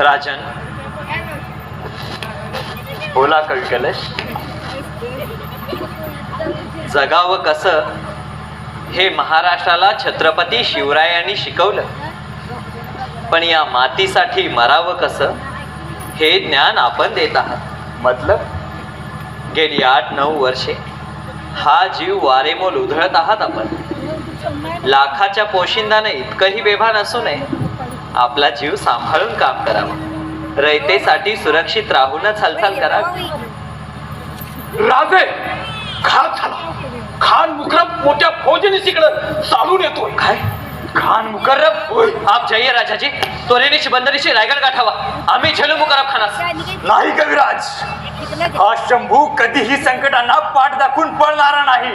राजन। बोला कलकलश जगावं कसं? हे महाराष्ट्राला छत्रपती शिवरायांनी शिकवलं. पण या मातीसाठी मरावं कसं? हे ज्ञान आपण देत आहात. मतलब? गेली आठ नऊ वर्षे. हा जीव वारेमोल उधळत आहात आपण. लाखाच्या पोशिंदाने इतकंही बेभान असू नये. आपला जीव सांभाळून काम करावं रयतेसाठी सुरक्षित राहूनच हालचाल करावी राजे खान झाला. खान मुकरब मोठ्या फौजेने तिकडं चालून येतोय. काय? खान मुकर्रब। आप जाइए राजाजी त्वरेनिशी बंदरीशी रायगड गाठावा आम्ही झेलू मुकरब खानास नाही कविराज हा शंभू कधीही संकटांना पाठ दाखवून पळणारा नाही.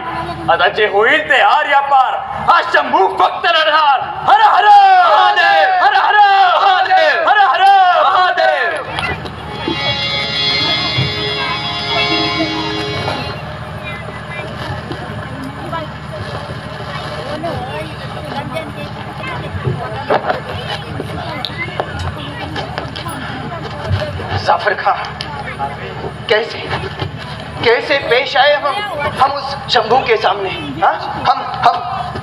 आता जे होईल ते हार या पार. हा शंभू फक्त लढणार. हर हर! महादेव! हर हर! महादेव! हर हर! शंभू के सामने। हाँ? हम हम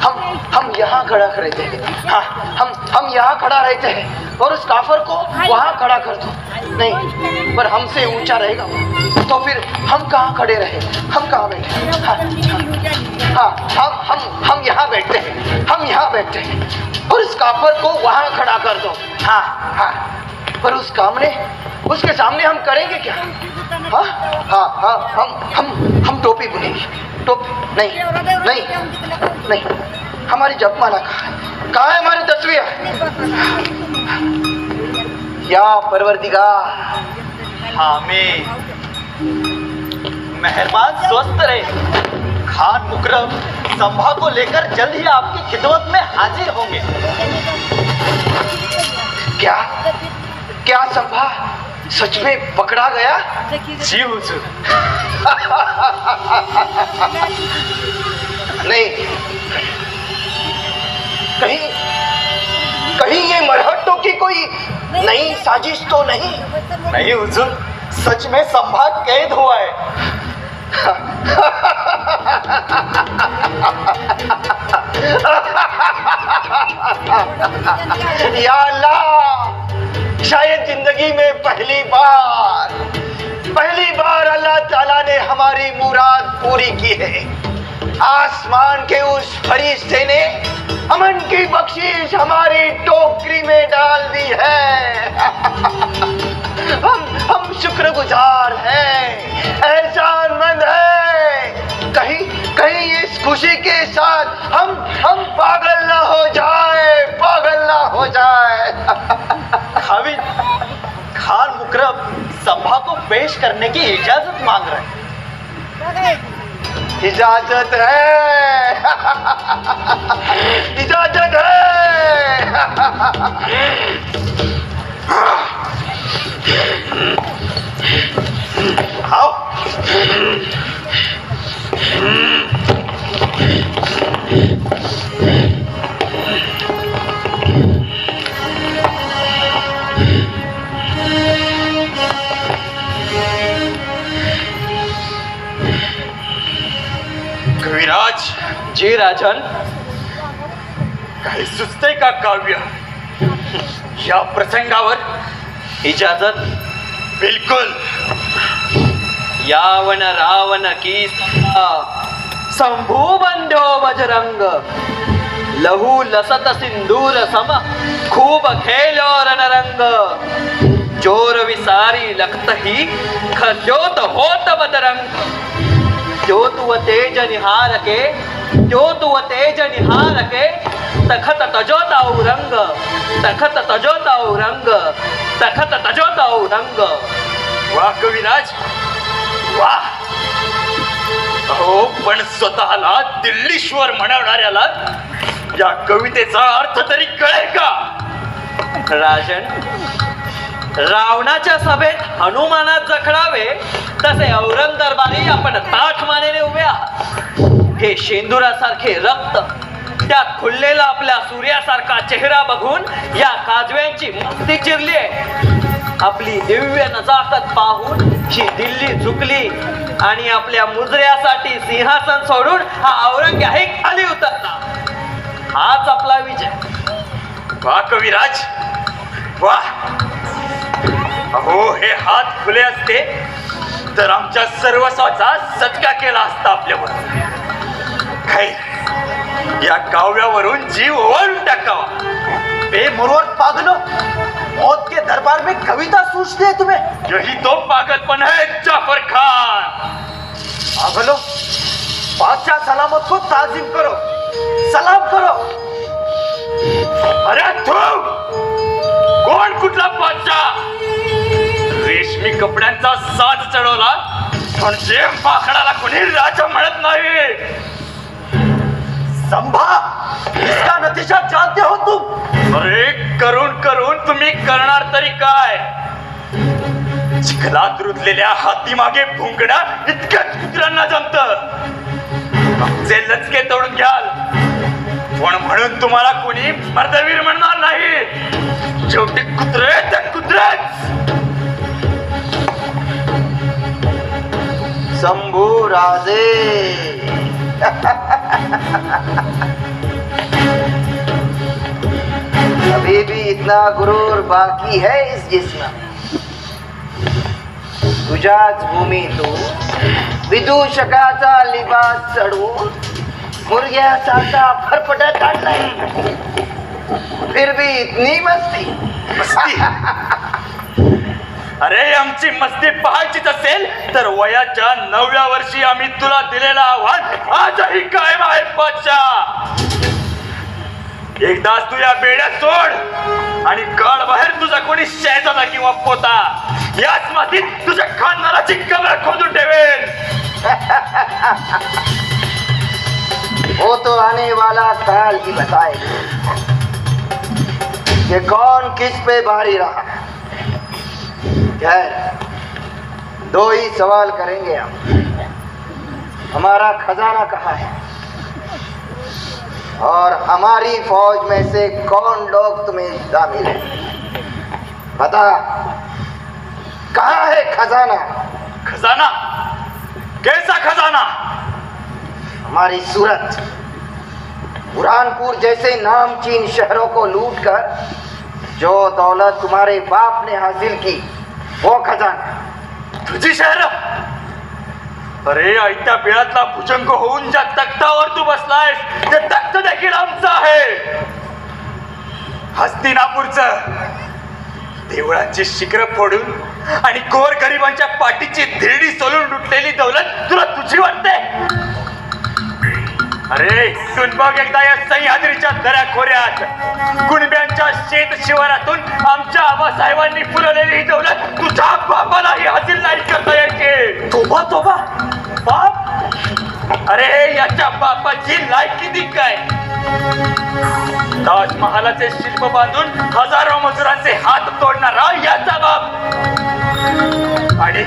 हम हम यहाँ खड़ा रहते हैं। हाँ हम हम यहाँ खड़ा रहते हैं और उस काफर को वहाँ खड़ा कर दो। नहीं, पर हमसे ऊँचा रहेगा तो फिर हम कहाँ खड़े रहे? हम कहाँ बैठे हाँ? हाँ हाँ। हम हम हम यहाँ बैठते हैं। हम यहाँ बैठते हैं। और उस काफर को वहाँ खड़ा कर दो। हाँ हाँ। पर उस काम ने उसके सामने हम करेंगे क्या? हाँ हाँ हाँ हम हम हम टोपी बुनेंगे। टोपी नहीं नहीं नहीं हमारी जपमाला कहाँ है? कहाँ है हमारी तस्वीर? या परवरदिगा हमें मेहरबान स्वस्थ रहे। खान मुकरम संभा को लेकर जल्द ही आपकी खिदमत में हाजिर होंगे। क्या? क्या संभा? सच में पकड़ा गया। जी हुजूर नहीं। कहीं कहीं ये मरहट्टों की कोई नई साजिश तो नहीं? नहीं हुजूर। सच में संभाग कैद हुआ है। या अल्लाह। शायद ज़िंदगी में पहली बार पहली बार अल्लाह ताला ने हमारी मुराद पूरी की है। आसमान के उस फरिश्ते ने अमन की बख्शिश हमारी टोकरी में डाल दी है। हम हम शुक्रगुजार हैं, एहसानमंद है। कहीं कहीं इस खुशी के साथ हम हम पागल ना हो जाए, पागल ना हो जाए। खाविद खान मुकरब सभा को पेश करने की इजाज़त मांग रहे हैं। इजाज़त है। इजाज़त है। आओ। राजन काही सुचतंय का काव्य? या प्रसंगावर इजाजत बिलकुल. यावन रावण की शंभू बंधो बजरंग लहू लसत सिंदूर सम खूब खेलो रणरंग। चोर विसारी लखत ही खजोत होत बदरंग ज्योत व तेज निहार के ज्योत तेज निहारके तखत तजोताऊ रंग तखत तजोताऊ रंग तखत तजोताऊ रंग। वा कविराज वा अहो पण स्वतःला दिल्लीश्वर म्हणवणाऱ्याला या कवितेचा अर्थ तरी कळेल का? राजन रावणाच्या सभेत हनुमानात जखडावे तसे औरंग दरबारी आपण ताठ मानेने उभे आहात. हे शेंदुरासारखे रक्त त्यात खुललेला आपल्या सूर्यासारखा चेहरा बघून या काजव्यांची मस्ती चिरली आहे. आपली दिव्य नजाकत पाहून ही दिल्ली झुकली आणि आपल्या मुजऱ्यासाठी सिंहासन सोडून हा औरंग्याही खाली उतरला. हाच आपला विजय. वा कविराज. वा अहो हे हात खुले असते तर आमच्या सर्वस्वाचा सत्का केला असता आपल्यावर. या काव्यावरून जीव ओवाळून टाकावा. बेमुरवत पागलो. मौत के दरबार में कविता सूझती है तुम्हें. यही तो पागलपन है जाफर खान. पागलो बादशाह सलामत को ताजिम करो. सलाम करो. अरे तू कोण कुठला बादशाह? रेशमी कपड्यांचा साज चढवला म्हणजे माकडाला कोणी राजा म्हणत नाही. संभा इसका नतीजा जानते हो तुम? अरे करून करून तुम्ही करणार तरी काय? चिखलात रुतलेल्या हातीमागे भुंकणं इतकं कुत्र्यांना जमत. आमचे लचके तोडून घ्याल. पण म्हणून तुम्हाला कोणी मर्दवीर म्हणणार नाही. शेवटी कुत्रे ते कुत्रेच. शंभू राजे. अभी भी इतना गुरूर बाकी है इस जिस्म तुझ्याच भूमी तू विदूषकाचा लिबास चढवून मुर्ग्यासारखा फरफटत काढलाय फिर भी इतनी मस्ती। मस्ती? अरे आमची मस्ती पाहायचीच असेल तर वयाच्या नवव्या वर्षी आम्ही तुला दिलेलं आव्हान आजही कायम आहे बादशाह एकदाच तू या बेड्या सोड आणि काढ बाहेर तुझा कोणी शेजारा किंवा पोता. याच मातीत तुझ्या खानदानाची कबर खोदून ठेवेल वो हो तो आने वाला काल ही बताएगा कि कौन किस पे भारी रहा? खैर दो ही सवाल करेंगे हम। हमारा खजाना कहाँ है? और हमारी फौज में से कौन लोग तुम्हें शामिल है? बता कहाँ है खजाना? खजाना? कैसा खजाना? हमारी सूरत बुरहानपुर जैसे नामचीन शहरों को लूटकर जो दौलत तुम्हारे बाप ने हासिल की वो खजाना। तुझी शहर. अरे आयत्या बिळातला भुजंग होऊन ज्या तख्तावर तू बसलायस ते तख्त देखील आमचं आहे. हस्तिनापूरचं देवळांची शिखर फोडून आणि गोर गरिबांच्या पाठीची धिरडी सोलून लुटलेली दौलत तुला तुझी वाटते? अरे सुनबाग बघ एकदा या सह्याद्रीच्या दऱ्या खोऱ्यात कुणब्यांच्या शेत शिवारातून आमच्या आबासाहेबांनी फुलवलेली ही दौलत तू अरे याच्या बापाची लायकी दिक काय? ताजमहालाचे शिल्प बांधून हजारो मजुरांचे हात तोडणारा याचा बाप. आणि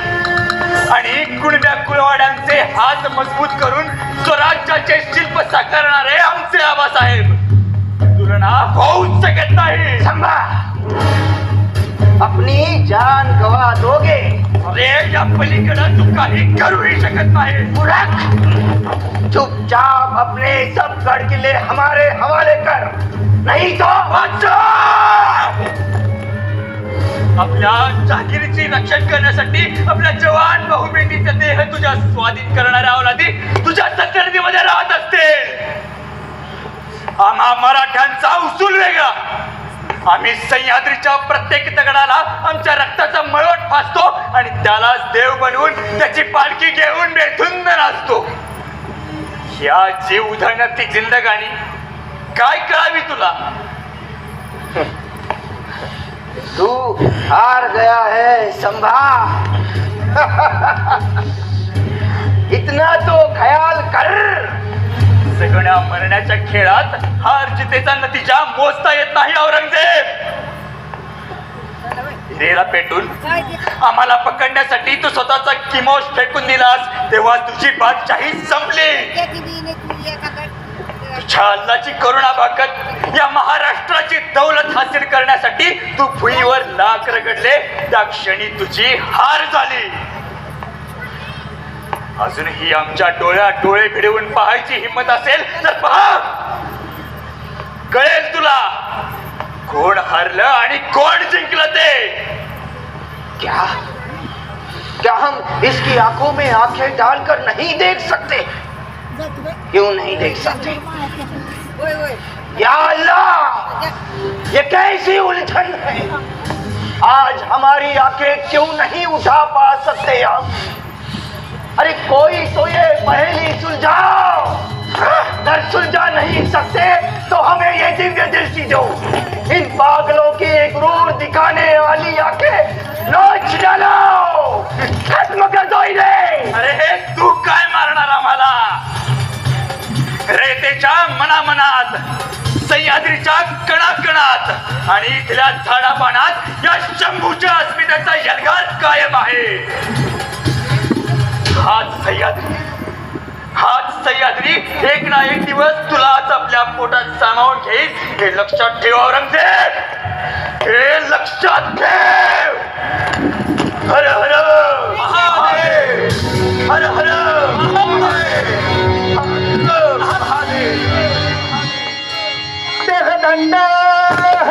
आणि कुणब्या कुळवाड्यांचे हात मजबूत करून स्वराज्याचे शिल्प साकारणारे आमचे आबासाहेब. तुलना होऊच शकत नाही. सांगा अपनी जान गवा दोगे. अरे या पलीकडं तू काही करूही शकत नाही. चुपचाप अपने सब गढ़ हमारे हवाले कर। नहीं तो आपल्या जागिरीची रक्षण करण्यासाठी आपल्या जवान बहुबेटीचे देह तुझ्या स्वाधीन करणाऱ्या अवलादी तुझ्या सत्तरदीमध्ये राहत असते आम्हा मराठ्यांचा उसूल वेगळा. आम्ही सह्याद्रीच्या प्रत्येक दगडाला आमच्या रक्ताचा मळवट फासतो आणि त्यालाच देव बनवून त्याची पालखी घेऊन बेथुंद नाचतो. या जीव उधळण्यात ती काय कळावी तुला? तू हार गया है संभा. इतना तो ख्याल कर. जगण्या मरण्याच्या खेळात हार जितेचा नतीजा मोजता येत नाही औरंगजेब! हिरेला पेटून आम्हाला पकडण्यासाठी तू स्वतःचा किमोश फेकून दिलास तेव्हा तुझी बादशाही संपली. तुझ्या अल्लाची करुणा भागत या महाराष्ट्राची दौलत हासिल करण्यासाठी तू भुईवर लाख रगडले त्या क्षणी तुझी हार झाली. अजूनही आमच्या डोळ्यात डोळे भिडवून पाहायची हिंमत असेल तर पहा. कळेल तुला. कोण हरलं आणि कोण जिंकलं ते? क्या? क्या हम इसकी आंखों में आंखें डालकर नहीं देख सकते? क्यों नहीं देख सकते? या अल्लाह! ये कैसी उलझन है? आज हमारी आंखें क्यों नहीं उठा पा सकते हम? अरे कोई तो ये पहेली सुलझाओ। अगर सुलझा नहीं सकते तो हमें ये दिव्य दृष्टि दो। इन पागलों की एक रूर दिखाने वाली आंखें नोच डालो। खत्म कर दो इन्हें। अरे तू काय मारणार आम्हाला? रेतेच्या मनामनात सह्याद्रीच्या कणाकणात आणि इथल्या झाडापानात या शंभूच्या अस्मितेचा यलगार कायम आहे. हाच सह्याद्री. हाच सह्याद्री. एक ना एक दिवस तुलाच आपल्या पोटात सामावून घेईल हे लक्षात ठेव औरंगजेब. हे लक्षात ठेव. हर हर. हर हर. हर हर. हर हर